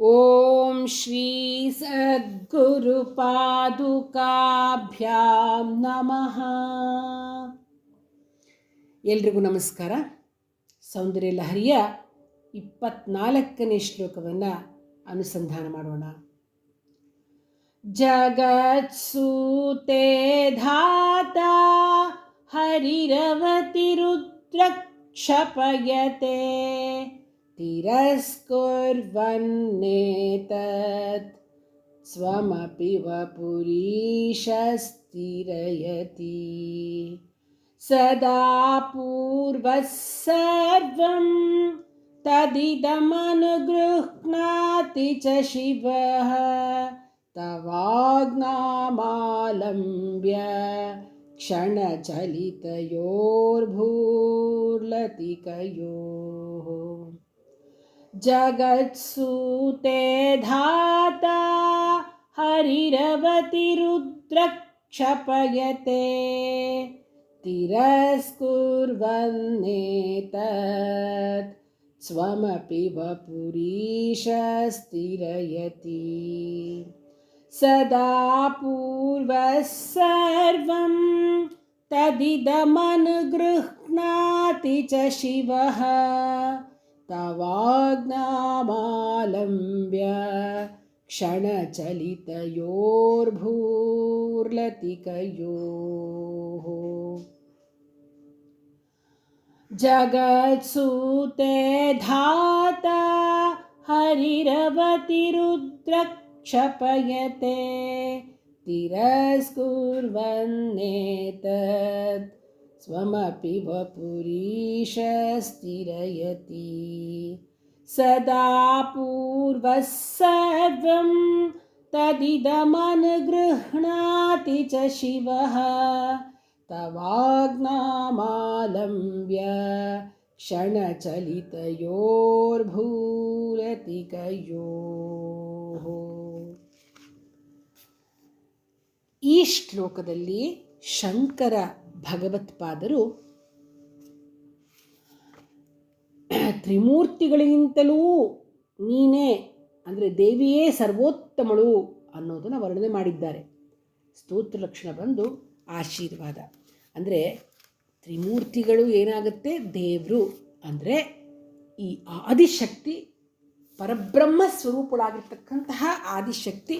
ॐ श्री ಸದ್ಗುರುಪಾದುಕಾಭ್ಯಾಂ ನಮಃ ಎಲ್ರಿಗೂ ನಮಸ್ಕಾರ ಸೌಂದರ್ಯ ಲಹರಿಯ ಇಪ್ಪತ್ನಾಲ್ಕನೇ ಶ್ಲೋಕವನ್ನು ಅನುಸಂಧಾನ ಮಾಡೋಣ ಜಗತ್ಸೂತೆ ಧಾತ ಹರಿರವತಿರುದ್ರಕ್ಷಪಯತೆ तिरस्कुर्वन्नेतत् स्वमपि वपुरीशस्तिरयति। सदा पूर्वः सर्वं तदिदमनुगृह्णाति च शिवः। तवाज्ञामालम्ब्य क्षणचलितयोर्भूर्लतिकयोः जगत्सूते धाता हरिरवतिरुद्रक्षपयते। तिरस्कुर्वन्नेतत् स्वमपि वपुरीशस्तिरयति। सदा पूर्वः सर्वं तदिदमनुगृह्णाति च शिवः तवाज्ञामालम्ब्य क्षणचलितयोर्भूर्लतिकयोः। जगत्सूते धाता हरिरवतिरुद्रक्षपयते तिरस्कुर्वन्नेतत् स्वमपि वपुरीशस्तिरयति सदा पूर्वः सर्वं तदिदमनुगृह्णाति च शिवः तवाज्ञामालम्ब्य क्षणचलितयोर्भूलतिकयोः ಈ ಶ್ಲೋಕದಲ್ಲಿ ಶಂಕರ ಭಗವತ್ಪಾದರು ತ್ರಿಮೂರ್ತಿಗಳಿಗಿಂತಲೂ ನೀನೇ, ಅಂದರೆ ದೇವಿಯೇ ಸರ್ವೋತ್ತಮಳು ಅನ್ನೋದನ್ನು ವರ್ಣನೆ ಮಾಡಿದ್ದಾರೆ. ಸ್ತೋತ್ರ ಲಕ್ಷಣ ಬಂದು ಆಶೀರ್ವಾದ. ಅಂದರೆ ತ್ರಿಮೂರ್ತಿಗಳು ಏನಾಗುತ್ತೆ? ದೇವರು. ಅಂದರೆ ಈ ಆದಿಶಕ್ತಿ, ಪರಬ್ರಹ್ಮ ಸ್ವರೂಪಳಾಗಿರ್ತಕ್ಕಂತಹ ಆದಿಶಕ್ತಿ.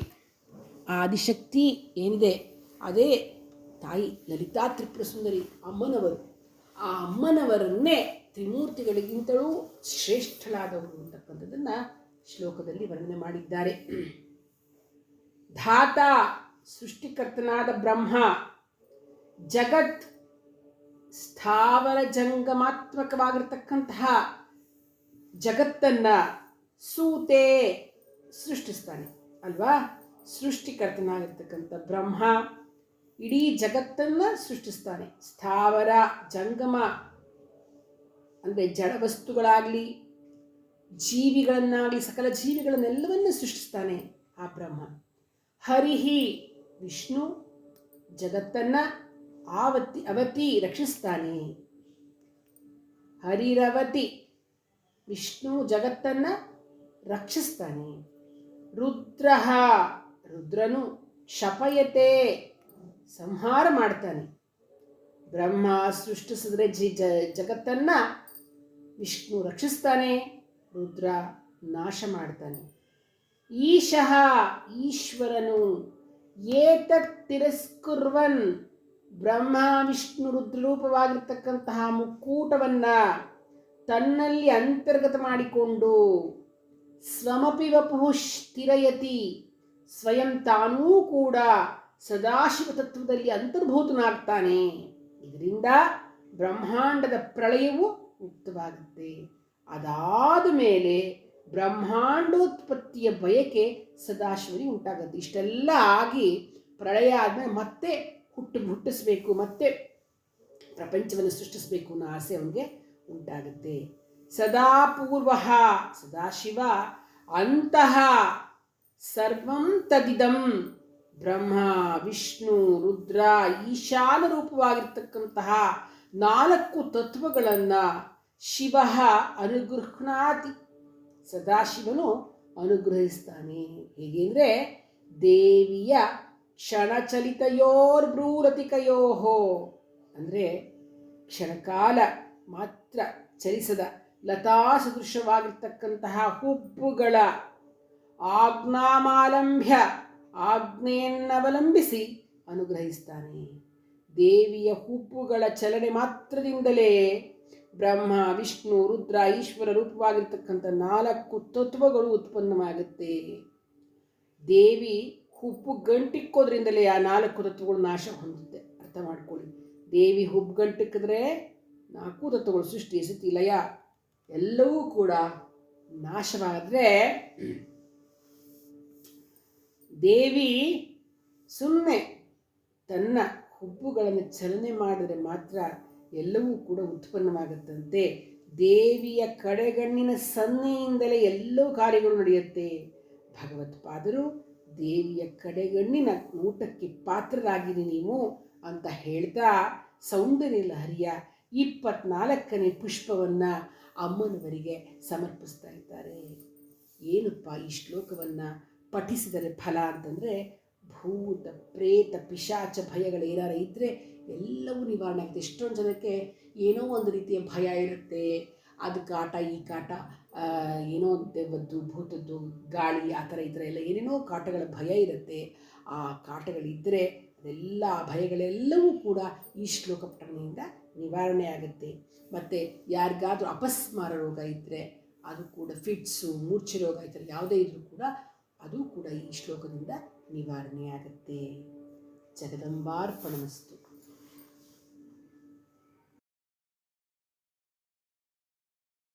ಆದಿಶಕ್ತಿ ಏನಿದೆ? ಅದೇ ತಾಯಿ ಲಲಿತಾ ತ್ರಿಪುರ ಸುಂದರಿ ಅಮ್ಮನವರು. ಆ ಅಮ್ಮನವರನ್ನೇ ತ್ರಿಮೂರ್ತಿಗಳಿಗಿಂತಲೂ ಶ್ರೇಷ್ಠಳಾದವರು ಅಂತಕ್ಕಂಥದ್ದನ್ನು ಶ್ಲೋಕದಲ್ಲಿ ವರ್ಣನೆ ಮಾಡಿದ್ದಾರೆ. ಧಾತ ಸೃಷ್ಟಿಕರ್ತನಾದ ಬ್ರಹ್ಮ, ಜಗತ್ ಸ್ಥಾವರ ಜಂಗಮಾತ್ಮಕವಾಗಿರ್ತಕ್ಕಂತಹ ಜಗತ್ತನ್ನು ಸೂತೆ ಸೃಷ್ಟಿಸ್ತಾನೆ. ಅಲ್ವಾ? ಸೃಷ್ಟಿಕರ್ತನಾಗಿರ್ತಕ್ಕಂಥ ಬ್ರಹ್ಮ. ಇಡೀ ಜಗತ್ತನ್ನು ಸೃಷ್ಟಿಸ್ತಾನೆ. ಸ್ಥಾವರ, ಜಂಗಮ, ಅಂದರೆ ಜಡ ವಸ್ತುಗಳಾಗಲಿ, ಜೀವಿಗಳನ್ನಾಗಲಿ, ಸಕಲ ಜೀವಿಗಳನ್ನೆಲ್ಲವನ್ನು ಸೃಷ್ಟಿಸ್ತಾನೆ ಆ ಬ್ರಹ್ಮ. ಹರಿಹಿ ವಿಷ್ಣು ಜಗತ್ತನ್ನು ಆವತಿ ಅವತಿ ರಕ್ಷಿಸ್ತಾನೆ. ಹರಿರವತಿ ವಿಷ್ಣು ಜಗತ್ತನ್ನು ರಕ್ಷಿಸ್ತಾನೆ. ರುದ್ರ ರುದ್ರನು ಶಪಯತೆ. ಸಂಹಾರ ಮಾಡ್ತಾನೆ. ಬ್ರಹ್ಮ ಸೃಷ್ಟಿಸಿದ್ರೆ ಜಿ ಜ ಜಗತ್ತನ್ನು ವಿಷ್ಣು ರಕ್ಷಿಸ್ತಾನೆ, ರುದ್ರ ನಾಶ ಮಾಡ್ತಾನೆ. ಈಶಃ ಈಶ್ವರನು ಏತತ್ ತಿರಸ್ಕುರ್ವನ್ ಬ್ರಹ್ಮ ವಿಷ್ಣು ರುದ್ರರೂಪವಾಗಿರ್ತಕ್ಕಂತಹ ಮುಕ್ಕೂಟವನ್ನು ತನ್ನಲ್ಲಿ ಅಂತರ್ಗತ ಮಾಡಿಕೊಂಡು ಸ್ವಮಪಿ ವಪುಃ ಸ್ಥಿರಯತಿ, ಸ್ವಯಂ ತಾನೂ ಕೂಡ ಸದಾಶಿವ ತತ್ವದಲ್ಲಿ ಅಂತರ್ಭೂತನಾಗ್ತಾನೆ. ಇದರಿಂದ ಬ್ರಹ್ಮಾಂಡದ ಪ್ರಳಯವು ಮುಕ್ತವಾಗುತ್ತೆ ಅದಾದ ಮೇಲೆ ಬ್ರಹ್ಮಾಂಡೋತ್ಪತ್ತಿಯ ಬಯಕೆ ಸದಾಶಿವನಿಗೆ ಉಂಟಾಗುತ್ತೆ ಇಷ್ಟೆಲ್ಲ ಆಗಿ ಪ್ರಳಯ ಆದಮೇಲೆ ಮತ್ತೆ ಹುಟ್ಟು ಹುಟ್ಟಿಸ್ಬೇಕು, ಮತ್ತೆ ಪ್ರಪಂಚವನ್ನು ಸೃಷ್ಟಿಸಬೇಕು ಅನ್ನೋ ಆಸೆ ಅವನಿಗೆ ಉಂಟಾಗುತ್ತೆ ಸದಾ ಪೂರ್ವ ಸದಾಶಿವ ಅಂತಹ ಸರ್ವಂ ತದಿದಂ ಬ್ರಹ್ಮ, ವಿಷ್ಣು, ರುದ್ರ, ಈಶಾನ ರೂಪವಾಗಿರ್ತಕ್ಕಂತಹ ನಾಲ್ಕು ತತ್ವಗಳನ್ನು ಶಿವ ಅನುಗೃಹ್ಣಾತಿ ಸದಾಶಿವನು ಅನುಗ್ರಹಿಸ್ತಾನೆ. ಹೇಗೆಂದರೆ ದೇವಿಯ ಕ್ಷಣಚಲಿತಯೋರ್ಭ್ರೂರತಿಕಯೋಹೋ ಅಂದರೆ ಕ್ಷಣಕಾಲ ಮಾತ್ರ ಚಲಿಸದ ಲತಾ ಸದೃಶವಾಗಿರ್ತಕ್ಕಂತಹ ಹುಬ್ಬುಗಳ ಆಜ್ಞಾಮಾಲಂಬ್ಯ ಆಜ್ಞೆಯನ್ನವಲಂಬಿಸಿ ಅನುಗ್ರಹಿಸ್ತಾನೆ. ದೇವಿಯ ಹುಬ್ಬುಗಳ ಚಲನೆ ಮಾತ್ರದಿಂದಲೇ ಬ್ರಹ್ಮ, ವಿಷ್ಣು, ರುದ್ರ, ಈಶ್ವರ ರೂಪವಾಗಿರ್ತಕ್ಕಂಥ ನಾಲ್ಕು ತತ್ವಗಳು ಉತ್ಪನ್ನವಾಗುತ್ತೆ. ದೇವಿ ಹುಬ್ಬು ಗಂಟಿಕ್ಕೋದ್ರಿಂದಲೇ ಆ ನಾಲ್ಕು ತತ್ವಗಳು ನಾಶ ಹೊಂದುತ್ತೆ. ಅರ್ಥ ಮಾಡ್ಕೊಳ್ಳಿ. ದೇವಿ ಹುಬ್ಬು ಗಂಟಿಕ್ಕಿದ್ರೆ ನಾಲ್ಕು ತತ್ವಗಳು ಸೃಷ್ಟಿ ಸ್ಥಿತಿ ಲಯ ಎಲ್ಲವೂ ಕೂಡ ನಾಶವಾದರೆ ದೇವಿ ಸುಮ್ಮನೆ ತನ್ನ ಹುಬ್ಬುಗಳನ್ನು ಚಲನೆ ಮಾಡಿದರೆ ಮಾತ್ರ ಎಲ್ಲವೂ ಕೂಡ ಉತ್ಪನ್ನವಾಗುತ್ತಂತೆ. ದೇವಿಯ ಕಡೆಗಣ್ಣಿನ ಸನ್ನೆಯಿಂದಲೇ ಎಲ್ಲವೂ ಕಾರ್ಯಗಳು ನಡೆಯುತ್ತೆ. ಭಗವತ್ಪಾದರು, ದೇವಿಯ ಕಡೆಗಣ್ಣಿನ ಊಟಕ್ಕೆ ಪಾತ್ರರಾಗಿರಿ ನೀವು ಅಂತ ಹೇಳ್ತಾ ಸೌಂದರ್ಯ ಲಹರಿಯ ಇಪ್ಪತ್ನಾಲ್ಕನೇ ಪುಷ್ಪವನ್ನು ಅಮ್ಮನವರಿಗೆ ಸಮರ್ಪಿಸ್ತಾ ಇದ್ದಾರೆ. ಏನಪ್ಪ ಈ ಶ್ಲೋಕವನ್ನು? ಪಠಿಸಿದರೆ ಫಲ ಅಂತಂದರೆ ಭೂತ, ಪ್ರೇತ, ಪಿಶಾಚ ಭಯಗಳು ಏನಾರು ಇದ್ದರೆ ಎಲ್ಲವೂ ನಿವಾರಣೆ ಆಗುತ್ತೆ. ಎಷ್ಟೊಂದು ಜನಕ್ಕೆ ಏನೋ ಒಂದು ರೀತಿಯ ಭಯ ಇರುತ್ತೆ. ಅದು ಕಾಟ, ಈ ಕಾಟ ಏನೋ ದೇವದ್ದು ಭೂತದ್ದು ಗಾಳಿ ಆ ಥರ ಈ ಎಲ್ಲ ಏನೇನೋ ಕಾಟಗಳ ಭಯ ಇರುತ್ತೆ. ಆ ಕಾಟಗಳಿದ್ದರೆ ಅದೆಲ್ಲ ಆ ಭಯಗಳೆಲ್ಲವೂ ಕೂಡ ಈ ಶ್ಲೋಕ ಪಠನೆಯಿಂದ ನಿವಾರಣೆ ಆಗುತ್ತೆ. ಮತ್ತು ಯಾರಿಗಾದರೂ ಅಪಸ್ಮಾರ ರೋಗ ಇದ್ದರೆ ಅದು ಕೂಡ ಫಿಟ್ಸು ಮೂರ್ಛೆ ರೋಗ ಇದ್ದರೆ ಯಾವುದೇ ಇದ್ದರೂ ಕೂಡ ಅದು ಕೂಡ ಈ ಶ್ಲೋಕದಿಂದ ನಿವಾರಣೆಯಾಗುತ್ತೆ. ಜಗದಂಬಾರ್ಪಣಮಸ್ತು.